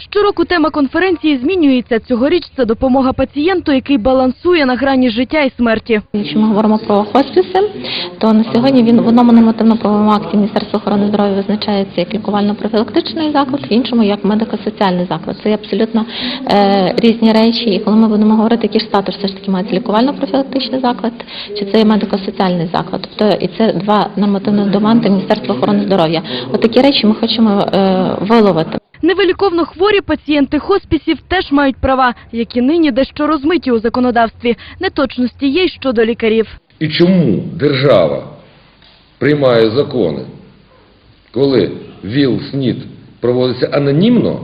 Щороку тема конференції змінюється. Цьогоріч це допомога пацієнту, який балансує на грані життя і смерті. Якщо ми говоримо про хоспіси, то на сьогодні він в одному нормативно-правовому акті Міністерства охорони здоров'я визначається як лікувально-профілактичний заклад, в іншому як медико-соціальний заклад. Це абсолютно е, різні речі. І коли ми будемо говорити, який ж статус все ж таки має лікувально-профілактичний заклад, чи це є медико-соціальний заклад. Тобто і це два нормативні документи Міністерства охорони здоров'я. От речі ми хочемо е, виловити. Невиліковно хворі пацієнти хоспісів теж мають права, які нині дещо розмиті у законодавстві. Неточності є й щодо лікарів. І чому держава приймає закони, коли ВІЛ, СНІД проводиться анонімно,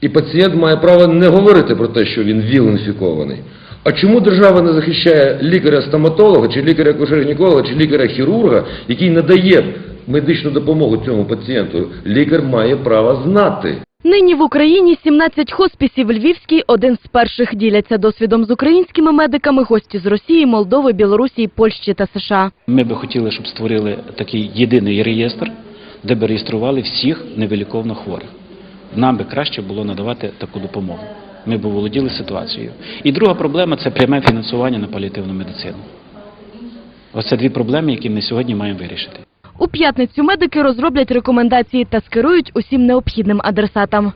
і пацієнт має право не говорити про те, що він ВІЛ-інфікований. А чому держава не захищає лікаря-стоматолога, чи лікаря-акушер-гінеколога, чи лікаря-хірурга, який надає медичну допомогу цьому пацієнту? Лікар має право знати. Нині в Україні 17 хоспісів. Львівський – один з перших. Діляться досвідом з українськими медиками гості з Росії, Молдови, Білорусі, Польщі та США. Ми би хотіли, щоб створили такий єдиний реєстр, де б реєстрували всіх невиліковно хворих. Нам би краще було надавати таку допомогу. Ми б володіли ситуацією. І друга проблема це пряме фінансування на паліативну медицину. Оце дві проблеми, які ми сьогодні маємо вирішити. У п'ятницю медики розроблять рекомендації та скерують усім необхідним адресатам.